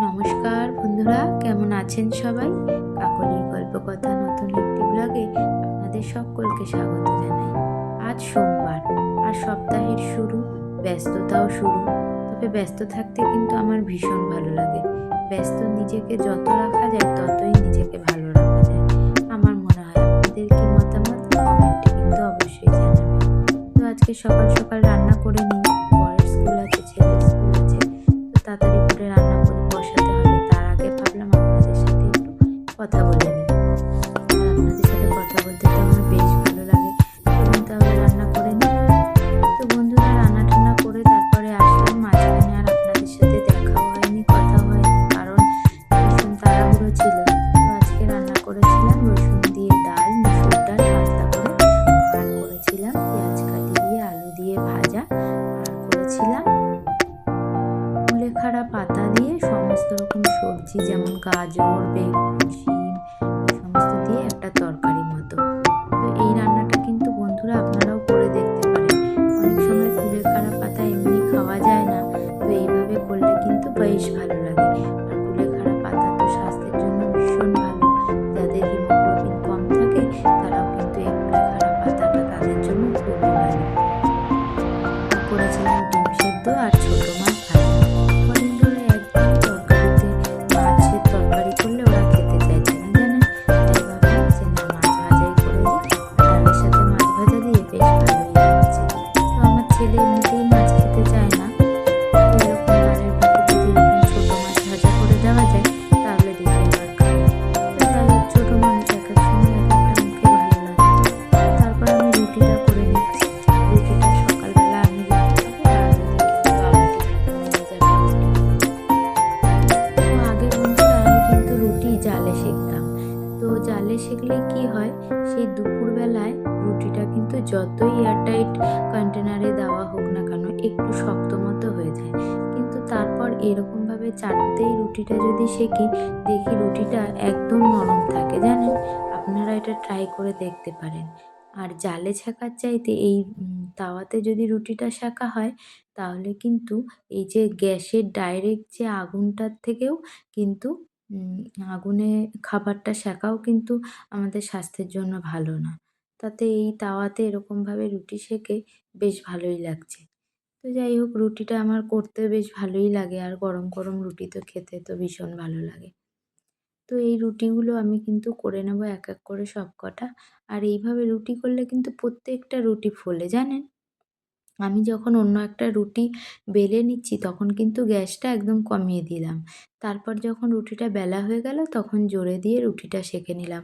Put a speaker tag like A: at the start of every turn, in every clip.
A: নমস্কার বন্ধুরা, কেমন আছেন সবাই? কাকলির গল্প কথা নতুন একটি ব্লগে আপনাদের সকলকে স্বাগত জানাই। আজ সোমবার, আর সপ্তাহের শুরু, ব্যস্ততাও শুরু। তবে ব্যস্ত থাকতে কিন্তু আমার ভীষণ ভালো লাগে। ব্যস্ত নিজেকে যত রাখা যায়, ততই নিজেকে ভালো রাখা যায়। আমার মনে হয় আপনাদের কি মতামত? কমেন্টে কিন্তু অবশ্যই জানাবেন। তো আজকে সকাল সকাল আর করেছিলাম। কুলেখাড়া পাতা দিয়ে সমস্ত রকম সবজি যেমন গাজর বেগুন এরকমভাবে চাটতেই রুটিটা যদি সেঁকি দেখি রুটিটা একদম নরম থাকে, জানেন? আপনারা এটা ট্রাই করে দেখতে পারেন। আর জালে ছাঁকার চাইতে এই তাওয়াতে যদি রুটিটা সেঁকা হয়, তাহলে কিন্তু এই যে গ্যাসের ডাইরেক্ট যে আগুনটার থেকেও কিন্তু আগুনে খাবারটা সেঁকাও কিন্তু আমাদের স্বাস্থ্যের জন্য ভালো না। তাতে এই তাওয়াতে এরকমভাবে রুটি সেঁকে বেশ ভালোই লাগছে। তো যাই হোক, রুটিটা আমার করতে বেশ ভালোই লাগে। আর গরম গরম রুটি তো খেতে তো ভীষণ ভালো লাগে। তো এই রুটিগুলো আমি কিন্তু করে নেব এক এক করে সব কটা আর এইভাবে রুটি করলে কিন্তু প্রত্যেকটা রুটি ফোলে, জানেন? আমি যখন অন্য একটা রুটি বেলে নিচ্ছি, তখন কিন্তু গ্যাসটা একদম কমিয়ে দিলাম। তারপর যখন রুটিটা বেলা হয়ে গেল, তখন জোরে দিয়ে রুটিটা সেঁকে নিলাম।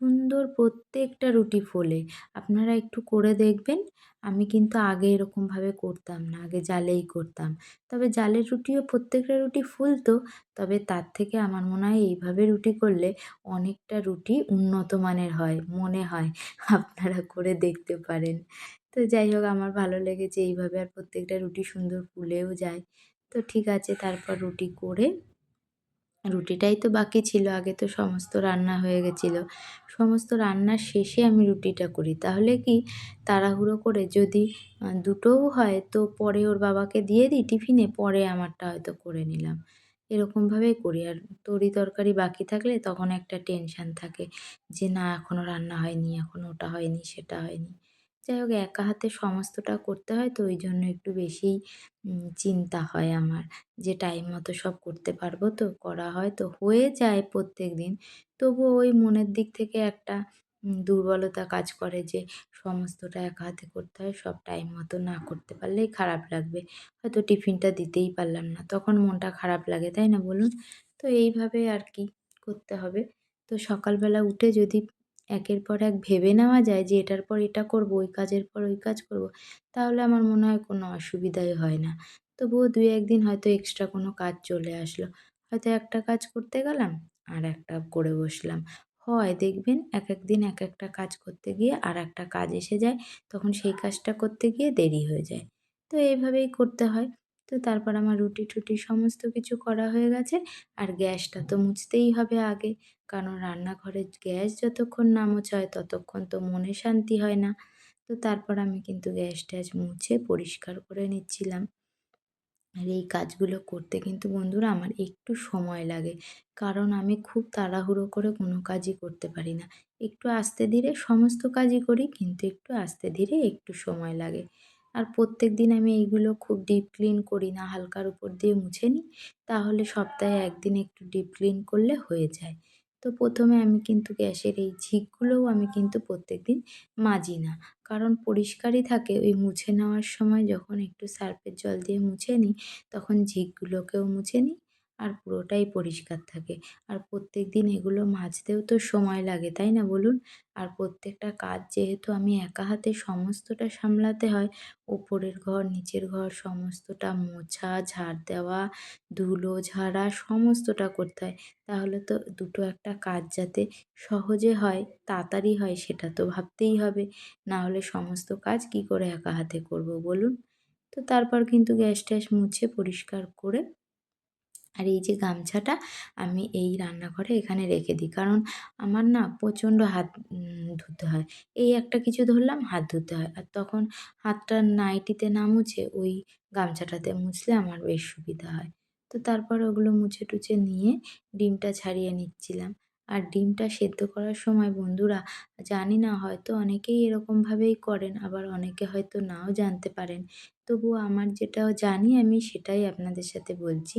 A: সুন্দর প্রত্যেকটা রুটি ফোলে। আপনারা একটু করে দেখবেন। আমি কিন্তু আগে এরকমভাবে করতাম না, আগে জালেই করতাম। তবে জালের রুটিও, প্রত্যেকটা রুটি ফুলতো, তবে তার থেকে আমার মনে হয় এইভাবে রুটি করলে অনেকটা রুটি উন্নত মানের হয়, মনে হয়। আপনারা করে দেখতে পারেন। তো যাই হোক, আমার ভালো লেগেছে এইভাবে আর প্রত্যেকটা রুটি সুন্দর ফুলেও যায়। তো ঠিক আছে, তারপর রুটি করে রুটিটাই তো বাকি ছিল, আগে তো সমস্ত রান্না হয়ে গেছিল। সমস্ত রান্নার শেষে আমি রুটিটা করি। তাহলে কি তাড়াহুড়ো করে যদি দুটোও হয় তো পরে ওর বাবাকে দিয়ে দিই টিফিনে, পরে আমারটা হয়তো করে নিলাম। এরকমভাবেই করি। আর তরি তরকারি বাকি থাকলে তখন একটা টেনশান থাকে যে, না এখনও রান্না হয়নি এখনও ওটা হয়নি, সেটা হয়নি। যাই হোক, একা হাতে সমস্তটা করতে হয়, তো ওই জন্য একটু বেশিই চিন্তা হয় আমার যে টাইম মতো সব করতে পারব। তো করা হয়, তো হয়ে যায় প্রত্যেক দিন তবুও ওই মনের দিক থেকে একটা দুর্বলতা কাজ করে যে সমস্তটা একা হাতে করতে হয়, সব টাইম মতো না করতে পারলেই খারাপ লাগবে। হয়তো টিফিনটা দিতেই পারলাম না, তখন মনটা খারাপ লাগে, তাই না বলুন? তো এইভাবে আর কি করতে হবে। তো সকালবেলা উঠে যদি একের পর এক ভেবে নেওয়া যায় যে, এটার পর এটা করব, ওই কাজের পর ওই কাজ করব, তাহলে আমার মনে হয় কোনো অসুবিধাই হয় না। তবুও দুই একদিন হয়তো এক্সট্রা কোনো কাজ চলে আসলো। হয়তো একটা কাজ করতে গেলাম আর একটা করে বসলাম। হয় দেখবেন এক এক দিন এক একটা কাজ করতে গিয়ে আর একটা কাজ এসে যায়, তখন সেই কাজটা করতে গিয়ে দেরি হয়ে যায়। তো এইভাবেই করতে হয়। তো তারপর আমার রুটি টুটি সমস্ত কিছু করা হয়ে গেছে। আর গ্যাসটা তো মুছতেই হবে আগে। কারণ রান্নাঘরের গ্যাস যতক্ষণ না মোছা হয় ততক্ষণ তো মনে শান্তি হয় না। তো তারপর আমি কিন্তু গ্যাস ট্যাস মুছে পরিষ্কার করে নিচ্ছিলাম। আর এই কাজগুলো করতে কিন্তু বন্ধুরা আমার একটু সময় লাগে। কারণ আমি খুব তাড়াহুড়ো করে কোনো কাজই করতে পারি না। একটু আস্তে ধীরে সমস্ত কাজই করি কিন্তু একটু আস্তে ধীরে একটু সময় লাগে। আর প্রত্যেক দিন আমি এইগুলো খুব ডিপ ক্লিন করি না, হালকার উপর দিয়ে মুছে নিই, তাহলে সপ্তাহে একদিন একটু ডিপ ক্লিন করলে হয়ে যায়। তো প্রথমে আমি কিন্তু গ্যাসের এই ঝিকগুলোও আমি কিন্তু প্রত্যেক দিন মাজি না, কারণ পরিষ্কারই থাকে, ওই মুছে নেওয়ার সময় যখন একটু সার্ফের জল দিয়ে মুছে নিই, তখন ঝিকগুলোকেও মুছে নিই আর পুরোটাই পরিষ্কার থাকে। আর প্রত্যেক দিন এগুলো মাজতেও তো সময় লাগে, তাই না বলুন? আর প্রত্যেকটা কাজ যেহেতু আমি একা হাতে সমস্তটা সামলাতে হয় ওপরের ঘর, নিচের ঘর সমস্তটা মোছা, ঝাড় দেওয়া, ধুলো, ঝাড়া সমস্তটা করতে হয়। তাহলে তো দুটো একটা কাজ যাতে সহজে হয়, তাড়াতাড়ি হয় সেটা তো ভাবতেই হবে। না হলে সমস্ত কাজ কী করে একা হাতে করব বলুন? তো তারপর কিন্তু গ্যাস ট্যাস মুছে পরিষ্কার করে আর এই যে গামছাটা আমি এই রান্নাঘরে এখানে রেখে দিই। কারণ আমার না প্রচণ্ড হাত ধুতে হয়। এই একটা কিছু ধরলাম, হাত ধুতে হয়। আর তখন হাতটা নাইটিতে না মুছে ওই গামছাটাতে মুছলে আমার বেশ সুবিধা হয়। তো তারপর ওগুলো মুছে টুছে নিয়ে ডিমটা ছাড়িয়ে নিচ্ছিলাম। আর ডিমটা সেদ্ধ করার সময় বন্ধুরা জানি না, হয়তো অনেকেই এরকমভাবেই করেন, আবার অনেকে হয়তো নাও জানতে পারেন। তবুও আমার যেটা জানি আমি সেটাই আপনাদের সাথে বলছি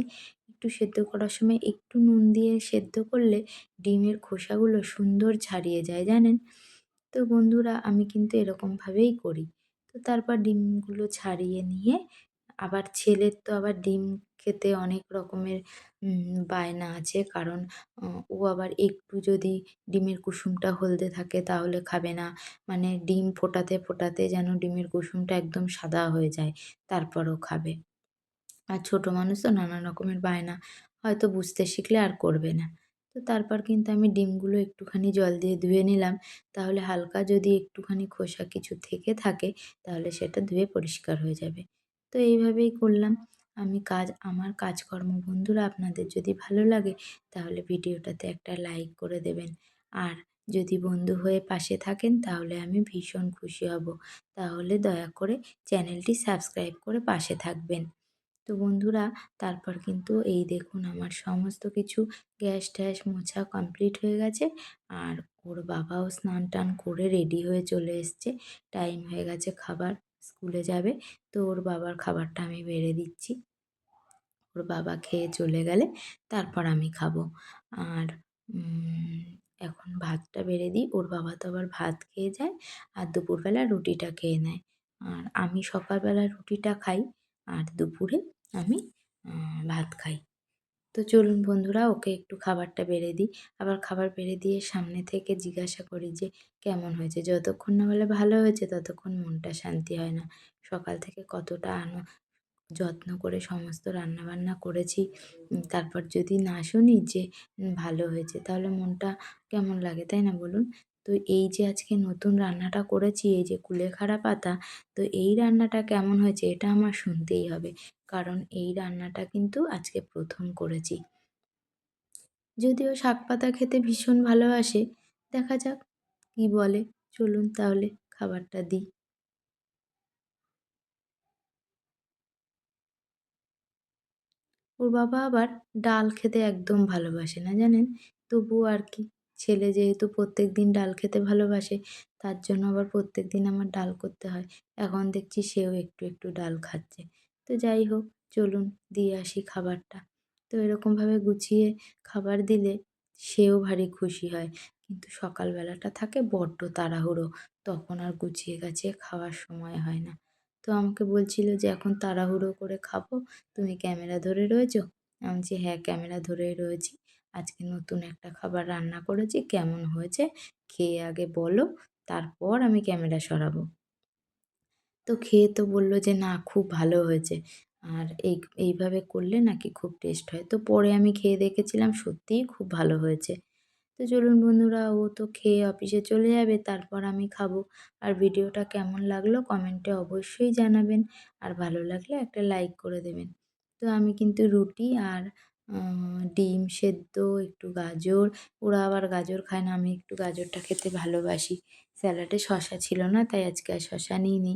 A: একটু সেদ্ধ করার সময় একটু নুন দিয়ে সেদ্ধ করলে ডিমের খোসাগুলো সুন্দর ছাড়িয়ে যায়, জানেন? তো বন্ধুরা, আমি কিন্তু এরকমভাবেই করি। তো তারপর ডিমগুলো ছাড়িয়ে নিয়ে আবার ছেলের তো আবার ডিম খেতে অনেক রকমের বায়না আছে। কারণ ও আবার একটু যদি ডিমের কুসুমটা হলদে থাকে তাহলে খাবে না। মানে ডিম ফোটাতে ফোটাতে যেন ডিমের কুসুমটা একদম সাদা হয়ে যায়, তারপরও খাবে। আর ছোটো মানুষ তো নানা রকমের বায়না হয়তো বুঝতে শিখলে আর করবে না। তো তারপর কিন্তু আমি ডিমগুলো একটুখানি জল দিয়ে ধুয়ে নিলাম। তাহলে হালকা যদি একটুখানি খোসা কিছু থেকে থাকে, তাহলে সেটা ধুয়ে পরিষ্কার হয়ে যাবে। তো এইভাবেই করলাম। আমি কাজ, আমার কাজকর্ম বন্ধুরা আপনাদের যদি ভালো লাগে, তাহলে ভিডিওটাতে একটা লাইক করে দেবেন। আর যদি বন্ধু হয়ে পাশে থাকেন, তাহলে আমি ভীষণ খুশি হব। তাহলে দয়া করে চ্যানেলটি সাবস্ক্রাইব করে পাশে থাকবেন। তো বন্ধুরা, তারপর কিন্তু এই দেখুন আমার সমস্ত কিছু গ্যাস ট্যাস মোছা কমপ্লিট হয়ে গেছে। আর ওর বাবাও স্নান টান করে রেডি হয়ে চলে এসছে। টাইম হয়ে গেছে খাবার, স্কুলে যাবে। তো ওর বাবার খাবারটা আমি বেড়ে দিচ্ছি। ওর বাবা খেয়ে চলে গেলে তারপর আমি খাব। আর এখন ভাতটা বেড়ে দিই। ওর বাবা তো আবার ভাত খেয়ে যায় আর দুপুরবেলা রুটিটা খেয়ে নেয়। আর আমি সকালবেলা রুটিটা খাই। আর দুপুরে আমি ভাত খাই। তো চলুন বন্ধুরা, ওকে একটু খাবারটা বেড়ে দিই। আবার খাবার বেড়ে দিয়ে সামনে থেকে জিজ্ঞাসা করি যে, কেমন হয়েছে? যতক্ষণ না বলে ভালো হয়েছে, ততক্ষণ মনটা শান্তি হয় না। সকাল থেকে কতটা আনো, যত্ন করে সমস্ত রান্নাবান্না করেছি। তারপর যদি না শুনি যে ভালো হয়েছে, তাহলে মনটা কেমন লাগে? তাই না বলুন? তো এই যে আজকে নতুন রান্নাটা করেছি, এই যে কুলেখাড়া পাতা, তো এই রান্নাটা কেমন হয়েছে এটা আমার শুনতেই হবে। কারণ এই রান্নাটা কিন্তু আজকে প্রথম করেছি। যদিও শাক পাতা খেতে ভীষণ ভালোবাসে, দেখা যাক কী বলে। চলুন তাহলে খাবারটা দিই। ওর বাবা আবার ডাল খেতে একদম ভালোবাসে না জানেন? তবুও আর কি। ছেলে যেহেতু প্রত্যেক দিন ডাল খেতে ভালোবাসে, তার জন্য আবার প্রত্যেক দিন আমার ডাল করতে হয়। এখন দেখছি সেও একটু একটু ডাল খাচ্ছে। তো যাই হোক, চলুন দিয়ে আসি খাবারটা। তো এরকমভাবে গুছিয়ে খাবার দিলে সেও ভারী খুশি হয়। কিন্তু সকালবেলাটা থাকে বড্ড তাড়াহুড়ো, তখন আর গুছিয়ে গাছিয়ে খাওয়ার সময় হয় না। তো আমাকে বলছিল যে, এখন তাড়াহুড়ো করে খাব, তুমি ক্যামেরা ধরে রয়েছো? আমি বলছি হ্যাঁ ক্যামেরা ধরেই রয়েছি। আজকে নতুন একটা খাবার রান্না করেছি, কেমন হয়েছে খেয়ে আগে বলো, তারপর আমি ক্যামেরা সরাবো। তো খেয়ে তো বলল যে, না, খুব ভালো হয়েছে। আর এই, এইভাবে করলে নাকি খুব টেস্ট হয়। তো পরে আমি খেয়ে দেখেছিলাম, সত্যিই খুব ভালো হয়েছে। তো চলুন বন্ধুরা, ও তো খেয়ে অফিসে চলে যাবে, তারপর আমি খাব। আর ভিডিওটা কেমন লাগল কমেন্টে অবশ্যই জানাবেন। আর ভালো লাগলে একটা লাইক করে দেবেন। তো আমি কিন্তু রুটি আর ডিম সেদ্ধ, একটু গাজর। ওরা আবার গাজর খায় না, আমি একটু গাজরটা খেতে ভালোবাসি। স্যালাডে শশা ছিল না, তাই আজকে আর শশা নিইনি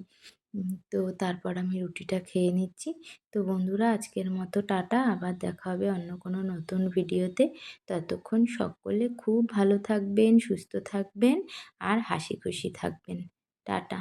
A: তো তারপর আমি রুটিটা খেয়ে নিচ্ছি। তো বন্ধুরা, আজকের মতো টাটা। আবার দেখা হবে অন্য কোনো নতুন ভিডিওতে। ততক্ষণ সকলে খুব ভালো থাকবেন, সুস্থ থাকবেন আর হাসি খুশি থাকবেন। টাটা।